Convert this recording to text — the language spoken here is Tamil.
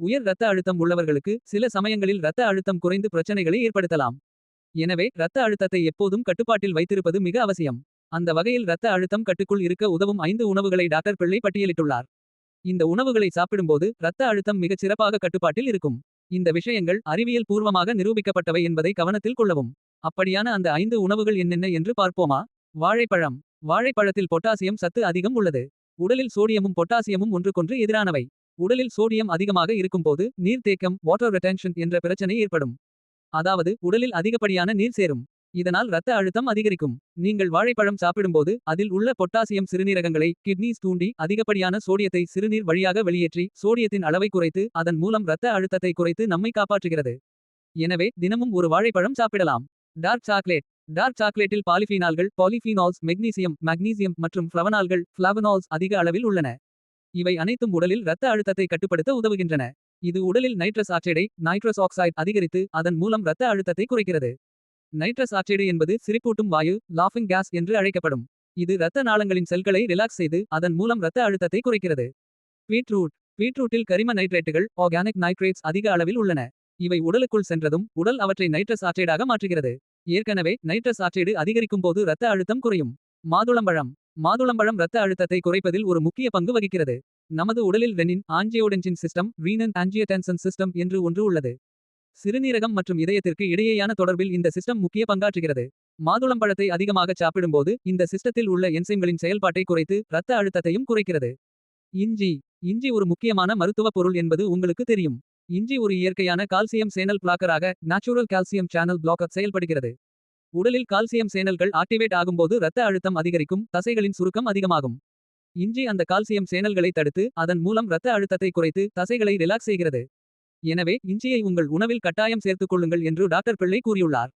உயர் இரத்த அழுத்தம் உள்ளவர்களுக்கு சில சமயங்களில் இரத்த அழுத்தம் குறைந்து பிரச்சனைகளை ஏற்படுத்தலாம். எனவே இரத்த அழுத்தத்தை எப்போதும் கட்டுப்பாட்டில் வைத்திருப்பது மிக அவசியம். அந்த வகையில் இரத்த அழுத்தம் கட்டுக்குள் இருக்க உதவும் ஐந்து உணவுகளை டாக்டர் பிள்ளை பட்டியலிட்டுள்ளார். இந்த உணவுகளை சாப்பிடும்போது இரத்த அழுத்தம் மிகச் சிறப்பாக கட்டுப்பாட்டில் இருக்கும். இந்த விஷயங்கள் அறிவியல் பூர்வமாக நிரூபிக்கப்பட்டவை என்பதை கவனத்தில் கொள்ளவும். அப்படியான அந்த ஐந்து உணவுகள் என்னென்ன என்று பார்ப்போமா. வாழைப்பழம் வாழைப்பழத்தில் பொட்டாசியம் சத்து அதிகம் உள்ளது. உடலில் சோடியமும் பொட்டாசியமும் ஒன்றுக்கொன்று எதிரானவை. உடலில் சோடியம் அதிகமாக இருக்கும்போது நீர்த்தேக்கம் வாட்டர் ரெட்டென்ஷன் என்ற பிரச்சனை ஏற்படும். அதாவது உடலில் அதிகப்படியான நீர் சேரும். இதனால் இரத்த அழுத்தம் அதிகரிக்கும். நீங்கள் வாழைப்பழம் சாப்பிடும்போது அதில் உள்ள பொட்டாசியம் சிறுநீரகங்களை கிட்னிஸ் தூண்டி அதிகப்படியான சோடியத்தை சிறுநீர் வழியாக வெளியேற்றி சோடியத்தின் அளவை குறைத்து அதன் மூலம் இரத்த அழுத்தத்தை குறைத்து நம்மை காப்பாற்றுகிறது. எனவே தினமும் ஒரு வாழைப்பழம் சாப்பிடலாம். டார்க் சாக்லேட் டார்க் சாக்லேட்டில் பாலிஃபீனால்கள் பாலிஃபீனால்ஸ் மெக்னீசியம் மக்னீசியம் மற்றும் ஃப்ளவனால்கள் ஃப்ளவனால்ஸ் அதிக அளவில் உள்ளன. இவை அனைத்தும் உடலில் இரத்த அழுத்தத்தை கட்டுப்படுத்த உதவுகின்றன. இது உடலில் நைட்ரஸ் ஆக்சைடை நைட்ரஸ் ஆக்சைடு அதிகரித்து அதன் மூலம் இரத்த அழுத்தத்தை குறைக்கிறது. நைட்ரஸ் ஆக்சைடு என்பது சிரிப்பூட்டும் வாயு லாஃபிங் கேஸ் என்று அழைக்கப்படும். இது இரத்த நாளங்களின் செல்களை ரிலாக்ஸ் செய்து அதன் மூலம் இரத்த அழுத்தத்தை குறைக்கிறது. பீட்ரூட் பீட்ரூட்டில் கரிம நைட்ரேட்டுகள் ஆர்கானிக் நைட்ரேட்ஸ் அதிக அளவில் உள்ளன. இவை உடலுக்குள் சென்றதும் உடல் அவற்றை நைட்ரஸ் ஆக்சைடாக மாற்றுகிறது. ஏற்கனவே நைட்ரஸ் ஆக்சைடு அதிகரிக்கும் போது இரத்த அழுத்தம் குறையும். மாதுளம்பழம் மாதுளம்பழம் இரத்த அழுத்தத்தை குறைப்பதில் ஒரு முக்கிய பங்கு வகிக்கிறது. நமது உடலில் renin angiotensin system renin angiotensin system என்று ஒன்று உள்ளது. சிறுநீரகம் மற்றும் இதயத்திற்கு இடையேயான தொடர்பில் இந்த சிஸ்டம் முக்கிய பங்காற்றுகிறது. மாதுளம்பழத்தை அதிகமாக சாப்பிடும்போது இந்த சிஸ்டத்தில் உள்ள என்சைம்களின் செயல்பாட்டை குறைத்து இரத்த அழுத்தத்தையும் குறைக்கிறது. இஞ்சி இஞ்சி ஒரு முக்கியமான மருத்துவ பொருள் என்பது உங்களுக்கு தெரியும். இஞ்சி ஒரு இயற்கையான கால்சியம் சேனல் பிளாக்கராக நேச்சுரல் கால்சியம் சேனல் பிளாக்கர் செயல்படுகிறது. உடலில் கால்சியம் சேனல்கள் ஆக்டிவேட் ஆகும்போது இரத்த அழுத்தம் அதிகரிக்கும் தசைகளின் சுருக்கம் அதிகமாகும். இஞ்சி அந்த கால்சியம் சேனல்களை தடுத்து அதன் மூலம் இரத்த அழுத்தத்தை குறைத்து தசைகளை ரிலாக்ஸ் செய்கிறது. எனவே இஞ்சியை உங்கள் உணவில் கட்டாயம் சேர்த்துக் கொள்ளுங்கள் என்று டாக்டர் பிள்ளை கூறியுள்ளார்.